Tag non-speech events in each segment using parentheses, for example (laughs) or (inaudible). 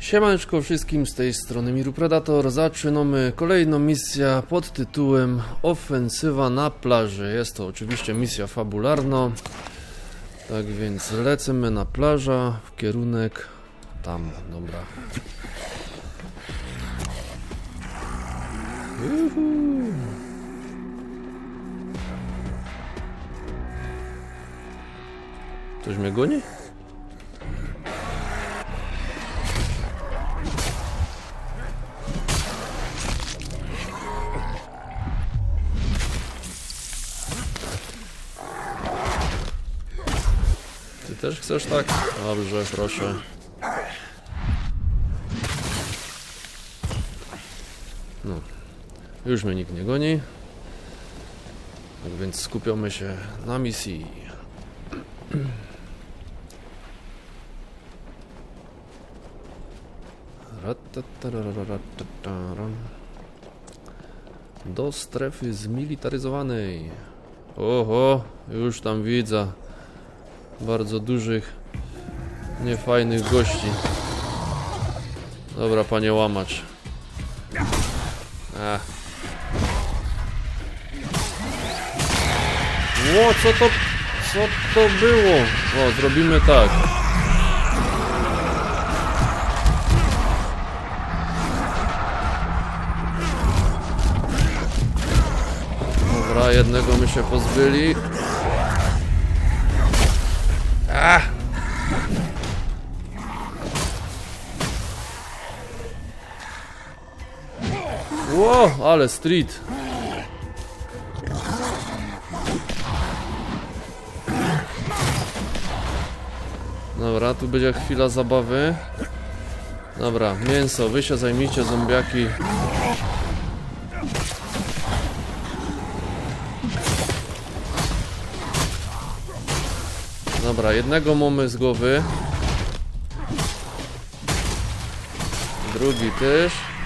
Siemaneczko wszystkim, z tej strony Miru Predator. Zaczynamy kolejną misję pod tytułem Ofensywa na plaży. Jest to oczywiście misja fabularna. Tak więc lecimy na plażę w kierunek tam, dobra. Juhu. Ktoś mnie goni? Też chcesz tak? Dobrze, proszę. No. Już mnie nikt nie goni. Tak więc skupiamy się na misji. Do strefy zmilitaryzowanej. Oho, już tam widzę bardzo dużych, niefajnych gości. Dobra, panie łamacz. Ach. Ło, co to, co to było? O, zrobimy tak. Dobra, jednego my się pozbyli. Ło, ale street. Dobra, tu będzie chwila zabawy. Dobra, mięso, wy się zajmijcie zombiaki. Dobra, jednego mamy z głowy. Drugi też.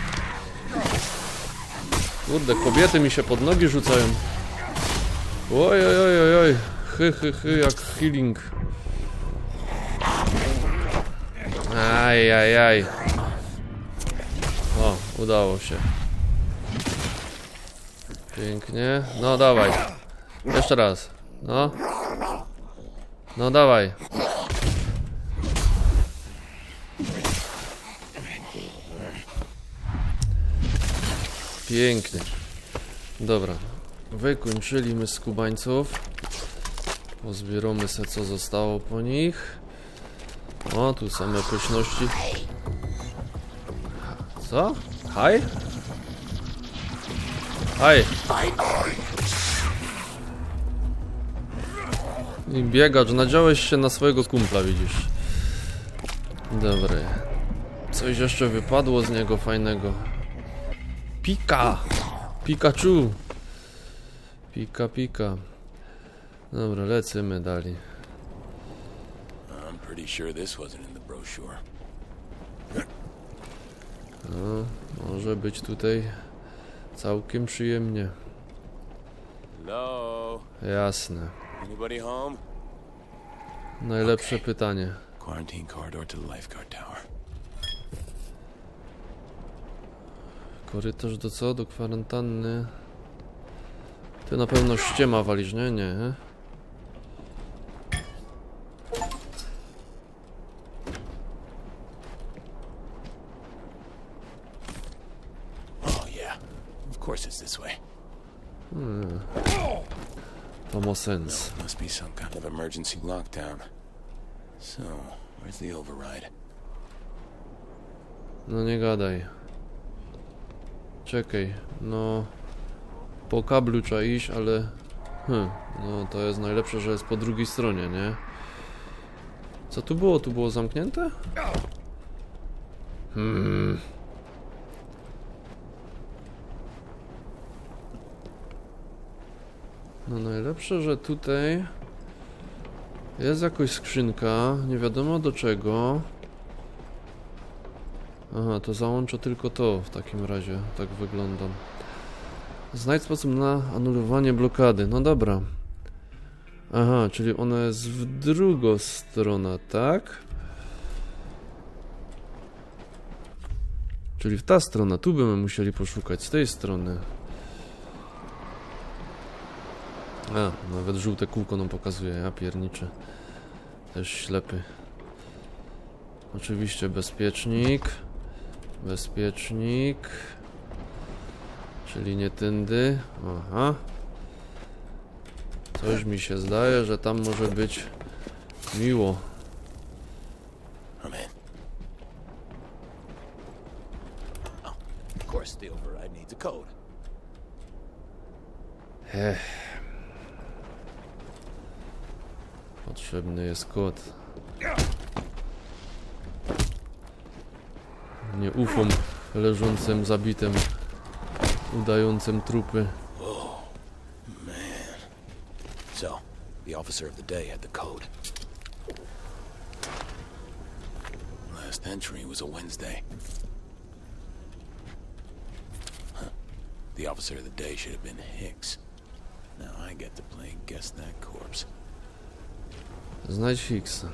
Kurde, kobiety mi się pod nogi rzucają. Oj, oj, oj, oj, oj. Hy, hy, hy, jak healing. Aj, aj, aj. O, udało się. Pięknie. No, dawaj. Jeszcze raz. No. No dawaj. Pięknie. Dobra. Wykończyliśmy skubańców. Pozbieramy se co zostało po nich. O, tu same pyszności. Co? Haj? Haj! I biegacz, nadziałeś się na swojego kumpla, widzisz. Dobry. Coś jeszcze wypadło z niego fajnego. Pika! Pikachu! Pika, pika. Dobra, lecimy dalej. I'm pretty sure this wasn't in the brochure. No, może być tutaj całkiem przyjemnie. Hello? Jasne. Anybody home? Najlepsze pytanie. Quarantine corridor to the lifeguard tower. Korytarz do co? Do kwarantanny. Ty na pewno ściema walisz, nie? Nie. Oh, course it's this way. To ma sens. Must be some kind of emergency lockdown. So, where's the override? No nie gadaj. Czekaj, no... Po kablu trzeba iść, ale... Hm, no to jest najlepsze, że jest po drugiej stronie, nie? Co tu było? Tu było zamknięte? Hmm... No najlepsze, że tutaj... Jest jakoś skrzynka, nie wiadomo do czego. Aha, to załączę tylko to w takim razie, tak wygląda. Znajdź sposób na anulowanie blokady. No dobra. Aha, czyli ona jest w drugą stronę, tak? Czyli w ta strona, tu byśmy musieli poszukać, z tej strony. A, nawet żółte kółko nam pokazuje, ja pierniczę. Też ślepy. Oczywiście bezpiecznik. Bezpiecznik. Czyli nie tędy. Aha. Coś mi się zdaje, że tam może być miło. In. Oh. Ech. Potrzebny jest kod. Nie ufam leżącym zabitym, udającym trupy. So, the officer of the day had the code. Last entry was a Wednesday. Huh. The officer of the day should have been Hicks. Now I get to play Guess That Corpse. Znajdź Hicksa.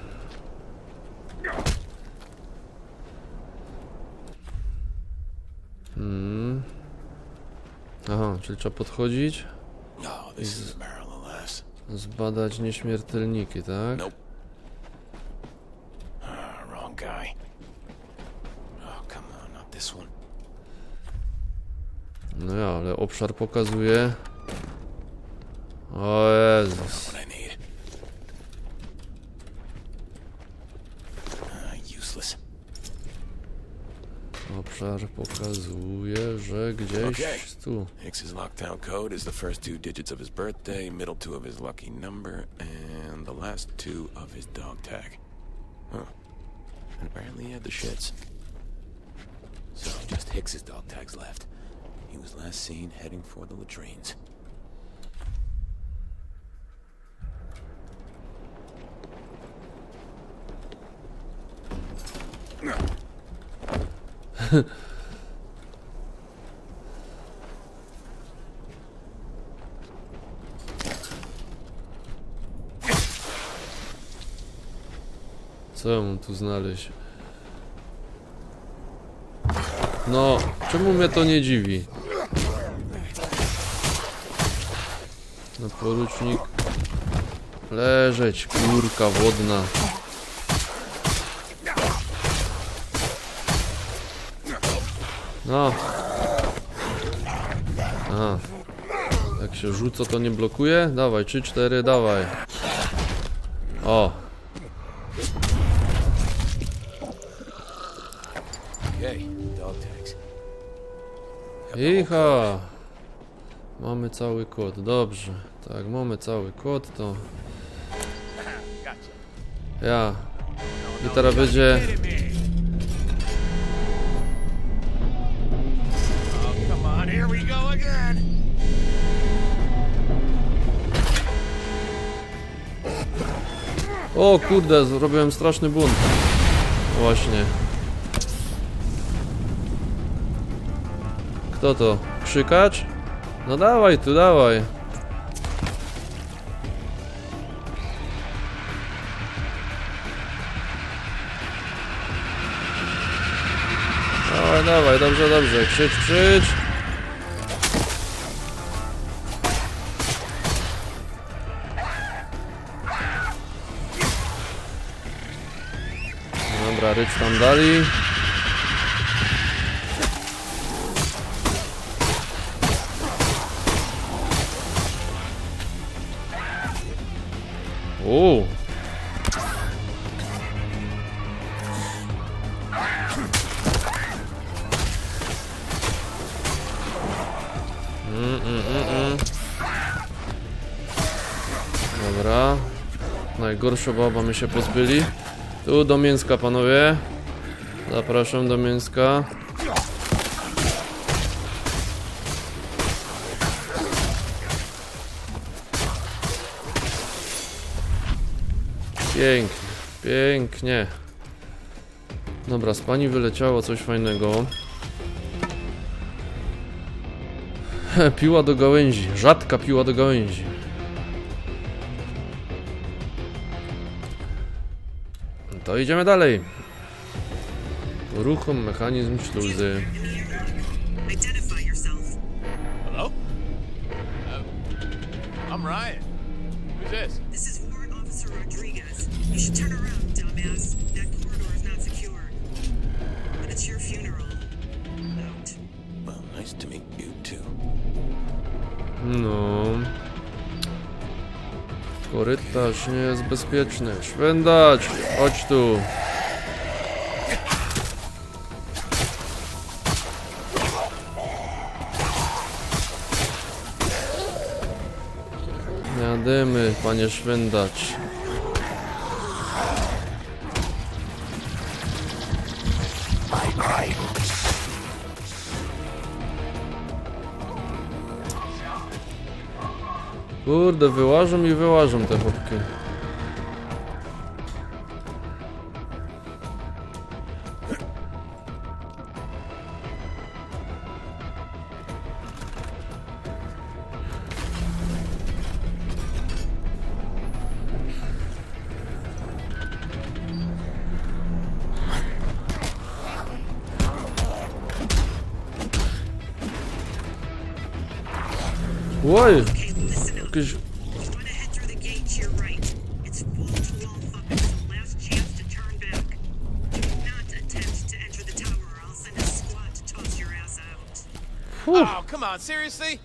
Hmm. Aha, czyli trzeba podchodzić, barrel of laughs. zbadać nieśmiertelniki, tak? Ah. Oh. No ja, ale obszar pokazuje. O Jezus. Obszar pokazuje, że gdzieś Okej. tu. Hicks's lockdown code is the first two digits of his birthday, middle two of his lucky number, and the last two of his dog tag. Huh. And apparently he had the shits. So just Hicks's dog tags left. He was last seen heading for the latrines. Co ja mam tu znaleźć? No, czemu mnie to nie dziwi? No porucznik. Leżeć, kurka wodna. No. A. Jak się rzuca, to nie blokuje? Dawaj, 3-4, dawaj. O. Icha! Mamy cały kod, dobrze. Tak, mamy cały kod, to... Ja. I teraz będzie... O kurde, zrobiłem straszny błąd. Właśnie. Kto to? Krzykacz? No dawaj tu, dawaj. Dawaj, dawaj, dobrze, dobrze. Krzycz, krzycz. Dobra, rycz tam dali. Uuu. Mm, mm, mm, mm. Baba my się pozbyli. Tu do mięska, panowie. Zapraszam do mięska. Pięknie, pięknie. Dobra, z pani wyleciało coś fajnego. (laughs) Piła do gałęzi, rzadka piła do gałęzi. To idziemy dalej. Uruchom mechanizm śluzy. Hello? Uh, I'm Ryan. Who's this? This is Warrant Officer Rodriguez. You should turn around, dumbass. That corridor is not secure. But it's your funeral. Out. Well, nice to meet you too. No. Korytarz nie jest bezpieczny. Szwendać! Chodź tu. Jadymy, panie szwendacz. Kurde, wyłażą i wyłażą te chłopki. Oj! Jakieś. Oh, come on, seriously?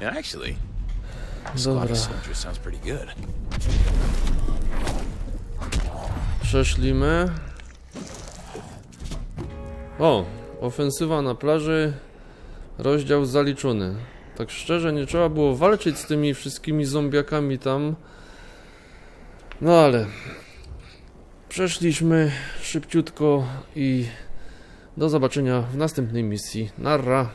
Actually, Dobra, sounds pretty good. przeszlimy. O, ofensywa na plaży, rozdział zaliczony. Tak szczerze, nie trzeba było walczyć z tymi wszystkimi zombiakami tam. No ale przeszliśmy szybciutko i do zobaczenia w następnej misji. Narra.